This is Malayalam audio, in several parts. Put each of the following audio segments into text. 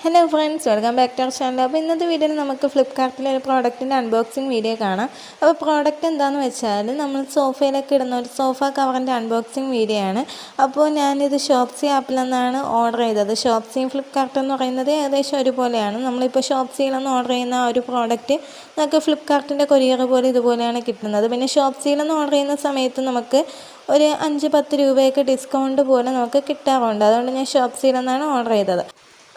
Hello friends welcome back to our channel അപ്പോൾ ഇന്നത്തെ വീഡിയോയിൽ നമുക്ക് ഫ്ലിപ്കാർട്ടിലെ ഒരു പ്രോഡക്റ്റിന്റെ അൺബോക്സിങ് വീഡിയോ കാണാം. അപ്പോൾ പ്രോഡക്റ്റ് എന്താണെന്ന് വെച്ചാൽ നമ്മൾ സോഫയിലൊക്കെ ഇടുന്ന ഒരു സോഫ കവറിന്റെ അൺബോക്സിങ് വീഡിയോ ആണ്. അപ്പോൾ ഞാനിത് ഷോപ്സി ആപ്പിൽ നിന്നാണ് ഓർഡർ ചെയ്തത്. ഷോപ്സിയും ഫ്ലിപ്കാർട്ട് എന്ന് പറയുന്നത് ഏകദേശം ഒരുപോലെയാണ്. നമ്മളിപ്പോൾ ഷോപ്സിയിൽ നിന്ന് ഓർഡർ ചെയ്യുന്ന ഒരു പ്രോഡക്റ്റ് നമുക്ക് ഫ്ലിപ്കാർട്ടിന്റെ കൊറിയർ പോലെ ഇതുപോലെയാണ് കിട്ടുന്നത്. പിന്നെ ഷോപ്സിയിൽ നിന്ന് ഓർഡർ ചെയ്യുന്ന സമയത്ത് നമുക്ക് ഒരു അഞ്ച് പത്ത് രൂപയൊക്കെ ഡിസ്കൗണ്ട് പോലെ നമുക്ക് കിട്ടാറുണ്ട്. അതുകൊണ്ട് ഞാൻ ഷോപ്സിയിൽ നിന്നാണ് ഓർഡർ ചെയ്തത്.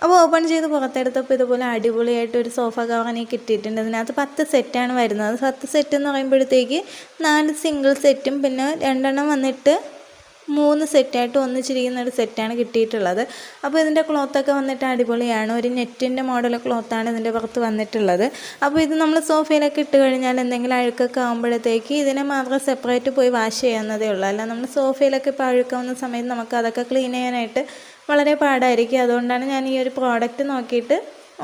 അപ്പോൾ ഓപ്പൺ ചെയ്ത് പുറത്തെടുത്തപ്പോൾ ഇതുപോലെ അടിപൊളിയായിട്ട് ഒരു സോഫ എനിക്ക് കിട്ടിയിട്ടുണ്ട്. അതിനകത്ത് പത്ത് സെറ്റാണ് വരുന്നത്. പത്ത് സെറ്റ് എന്ന് പറയുമ്പോഴത്തേക്ക് നാല് സിംഗിൾ സെറ്റും പിന്നെ രണ്ടെണ്ണം വന്നിട്ട് മൂന്ന് സെറ്റായിട്ട് ഒന്നിച്ചിരിക്കുന്ന ഒരു സെറ്റാണ് കിട്ടിയിട്ടുള്ളത്. അപ്പോൾ ഇതിന്റെ ക്ലോത്തൊക്കെ വന്നിട്ട് അടിപൊളിയാണ്. ഒരു നെറ്റിന്റെ മോഡൽ ക്ലോത്താണ് ഇതിന്റെ പുറത്ത് വന്നിട്ടുള്ളത്. അപ്പോൾ ഇത് നമ്മൾ സോഫയിലൊക്കെ ഇട്ട് കഴിഞ്ഞാൽ എന്തെങ്കിലും അഴുക്കൊക്കെ ആകുമ്പോഴത്തേക്ക് ഇതിനെ മാത്രം സെപ്പറേറ്റ് പോയി വാഷ് ചെയ്യാവുന്നതേ ഉള്ളൂ. അല്ല നമ്മൾ സോഫയിലൊക്കെ ഇപ്പോൾ അഴുക്കാവുന്ന സമയത്ത് നമുക്ക് അതൊക്കെ ക്ലീൻ ചെയ്യാനായിട്ട് വളരെ പാടായിരിക്കും. അതുകൊണ്ടാണ് ഞാൻ ഈ ഒരു പ്രോഡക്റ്റ് നോക്കിയിട്ട്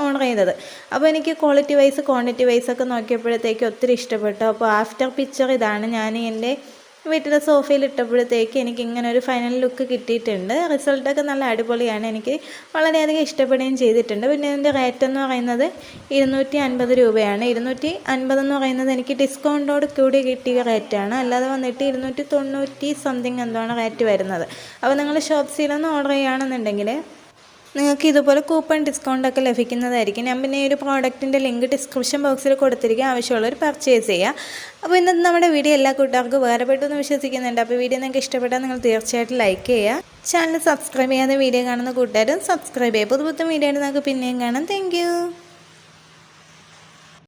ഓർഡർ ചെയ്തത്. അപ്പോൾ എനിക്ക് ക്വാളിറ്റി വൈസ് ക്വാണ്ടിറ്റി വൈസ് ഒക്കെ നോക്കിയപ്പോഴത്തേക്ക് ഒത്തിരി ഇഷ്ടപ്പെട്ടു. അപ്പോൾ ആഫ്റ്റർ പിക്ചർ ഇതാണ് ഞാൻ എന്റെ വീട്ടിലെ സോഫയിൽ ഇട്ടപ്പോഴത്തേക്ക് എനിക്ക് ഇങ്ങനെ ഒരു ഫൈനൽ ലുക്ക് കിട്ടിയിട്ടുണ്ട്. റിസൾട്ടൊക്കെ നല്ല അടിപൊളിയാണ്. എനിക്ക് വളരെയധികം ഇഷ്ടപ്പെടുകയും ചെയ്തിട്ടുണ്ട്. പിന്നെ ഇതിന്റെ റേറ്റ് എന്ന് പറയുന്നത് ഇരുന്നൂറ്റി അൻപത് രൂപയാണ്. ഇരുന്നൂറ്റി അൻപത് എന്ന് പറയുന്നത് എനിക്ക് ഡിസ്കൗണ്ടോട് കൂടി കിട്ടിയ റേറ്റാണ് അല്ലാതെ വന്നിട്ട് ഇരുന്നൂറ്റി തൊണ്ണൂറ്റി സംതിങ് ആണ് റേറ്റ് വരുന്നത്. അപ്പോൾ നിങ്ങൾ ഷോപ്സിലൊന്ന് ഓർഡർ ചെയ്യുകയാണെന്നുണ്ടെങ്കിൽ നിങ്ങൾക്ക് ഇതുപോലെ കൂപ്പൺ ഡിസ്കൗണ്ടൊക്കെ ലഭിക്കുന്നതായിരിക്കും. ഞാൻ പിന്നെ ഈ ഒരു പ്രോഡക്റ്റിന്റെ ലിങ്ക് ഡിസ്ക്രിപ്ഷൻ ബോക്സിൽ കൊടുത്തിരിക്കുക ആവശ്യമുള്ളവർ പർച്ചേസ് ചെയ്യുക അപ്പോൾ ഇന്നത്തെ നമ്മുടെ വീഡിയോ എല്ലാ കൂട്ടുകാർക്കും ഉപകാരപ്പെട്ടു എന്ന് വിശ്വസിക്കുന്നുണ്ട്. അപ്പോൾ വീഡിയോ നിങ്ങൾക്ക് ഇഷ്ടപ്പെട്ടാൽ നിങ്ങൾ തീർച്ചയായിട്ടും ലൈക്ക് ചെയ്യുക. ചാനൽ സബ്സ്ക്രൈബ് ചെയ്യാതെ വീഡിയോ കാണുന്ന കൂട്ടുകാരും സബ്സ്ക്രൈബ് ചെയ്യുക. പുതു പുത്തൻ വീഡിയോ ആയിട്ട് നമുക്ക് പിന്നെയും കാണാം. താങ്ക്